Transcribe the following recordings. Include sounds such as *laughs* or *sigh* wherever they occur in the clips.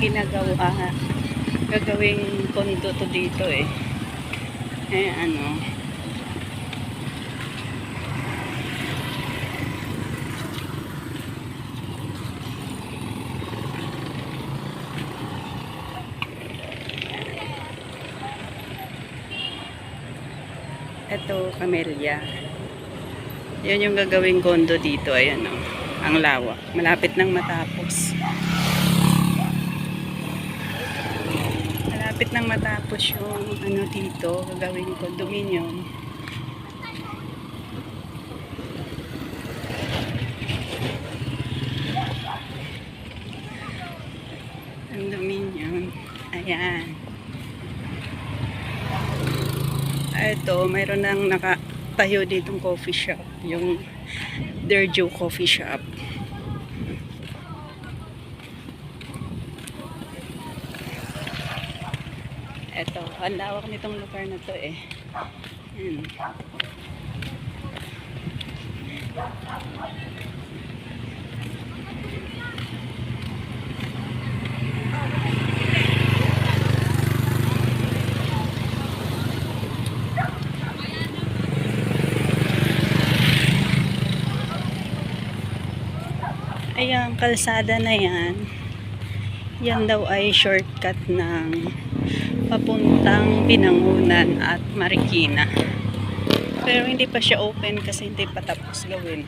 ginagawa. Gagawing kondo to dito eh. Eh ano. Ito, camellia. Yan yung gagawing kondo dito. Ayan o. Ang lawak. Malapit nang matapos. Malapit nang matapos yung ano dito. Gagawing condominium. Condominium. Ayan. Ito, mayroon nang nakatayo ditong coffee shop. Yung Derjo Coffee Shop. Ito, ang lawak nitong lugar na to eh. Yan. Ayan, kalsada na yan. Yan daw ay shortcut ng papuntang Binangunan at Marikina. Pero hindi pa siya open kasi hindi pa tapos gawin.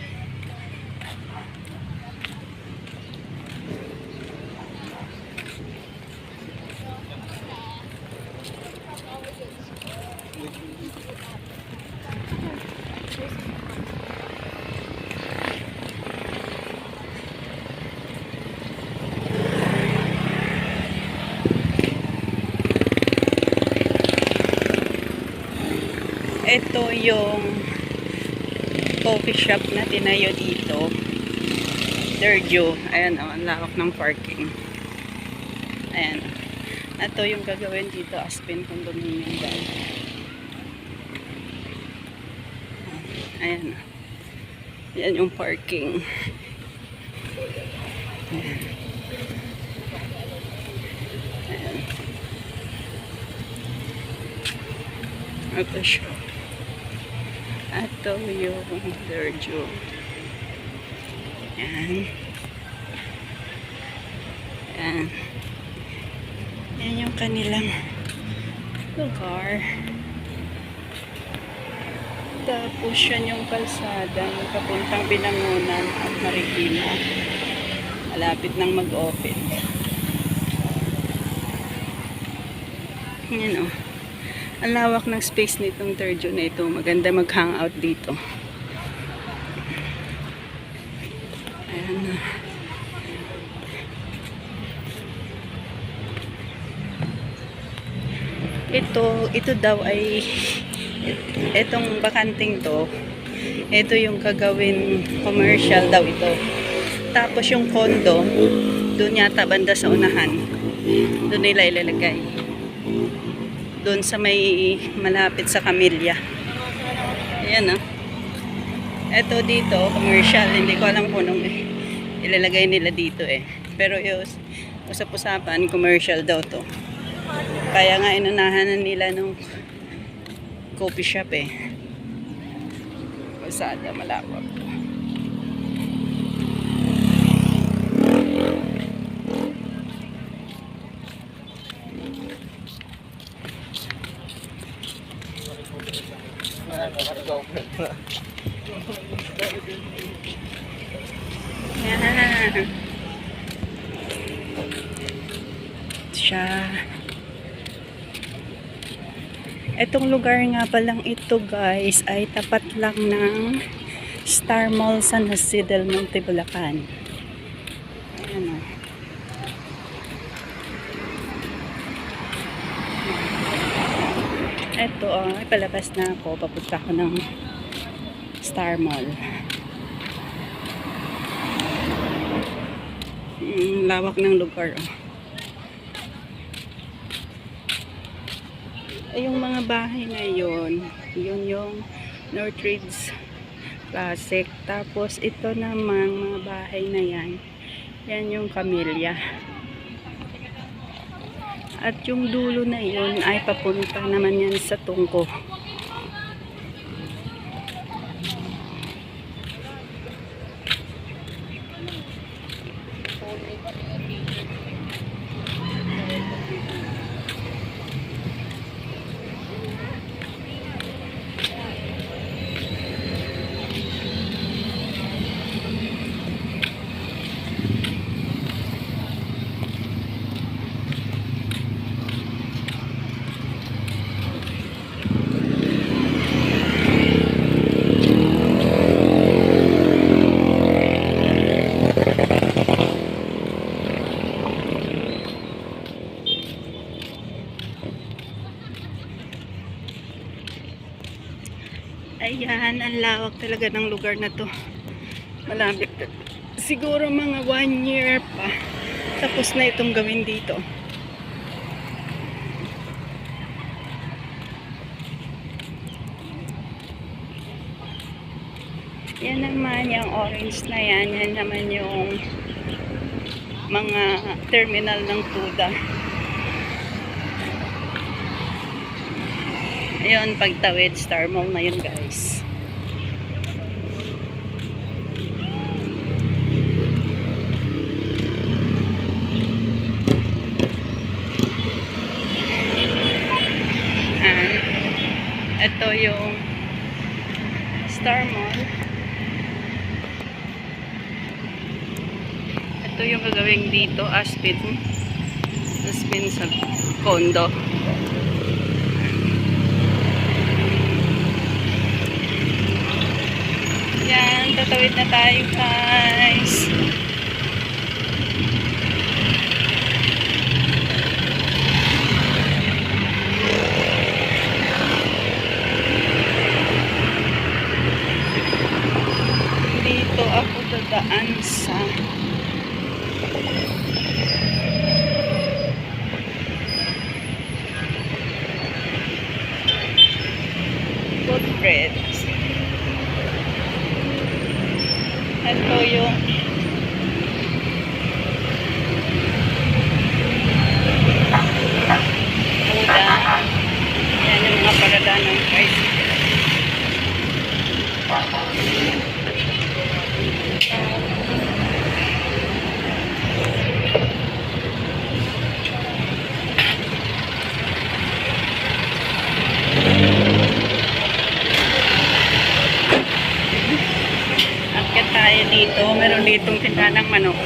Ito yung coffee shop na tinayo dito. Sergio. Ayan o, ang lawak ng parking. Ayan. Ito yung gagawin dito, Aspen Condominium daw. Ayan. Ayan yung parking. Ayan. Ayan. Ito siya. Ito yung Sergio. Yan. Yan. Yan yung kanilang lugar. Tapos yan yung kalsada yung papuntang Binangunan at Marikina. Malapit nang mag-open. Yan o. Ang lawak ng space nitong Terjo na ito. Maganda mag-hangout dito. Ayan na. Ito, ito daw ay *laughs* itong bakanting to ito yung gagawin commercial daw ito tapos yung condo doon yata banda sa unahan doon nila ilalagay doon sa may malapit sa Camilla. Ayan ah. Ito dito, commercial. Hindi ko alam kung anong ilalagay nila dito eh. Pero yung usap-usapan, commercial daw to. Kaya nga inunahan na nila nung coffee shop eh. Kalsada, malawak. Yan. Siya. Etong lugar nga palang ito guys ay tapat lang ng Star Mall San Jose del Monte Bulacan. Ayan o. Ito oh, palabas na ako. Papunta ko ng Star Mall. Mm, lawak ng lugar. Oh. Ay, yung mga bahay na yon, yun yung Northridge Classic. Tapos ito namang mga bahay na yan, yan yung Camellia. At yung dulo na yun ay papunta naman yan sa tungko. Ayan, ang lawak talaga ng lugar na to. Malapit. Siguro mga one year pa. Tapos na itong gawin dito. Yan naman, yung orange na yan. Yan naman yung mga terminal ng Tuda. Ayun, pagtawid, Star Mall na yun, guys. And, ito yung Star Mall. Ito yung gagawin dito, Aspin. Aspin sa condo. Yan, tatawid na tayo guys. Dito ako dadaan sa footbridge. Ito yung Buda. Yan yung mga parada ng tricycle. Tayo dito. Meron ditong tindahan ng manok.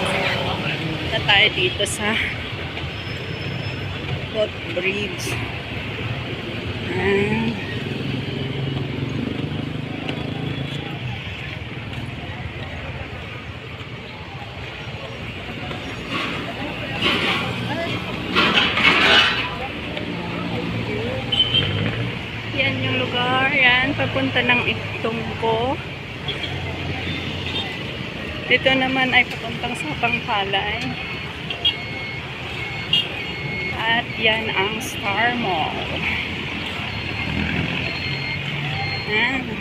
Na tayo dito sa footbridge. Ah. Yan yung lugar. Yan, papunta ng Itungko. Dito naman ay papuntang sa Pangpalay. At yan ang Star Mall. Ah.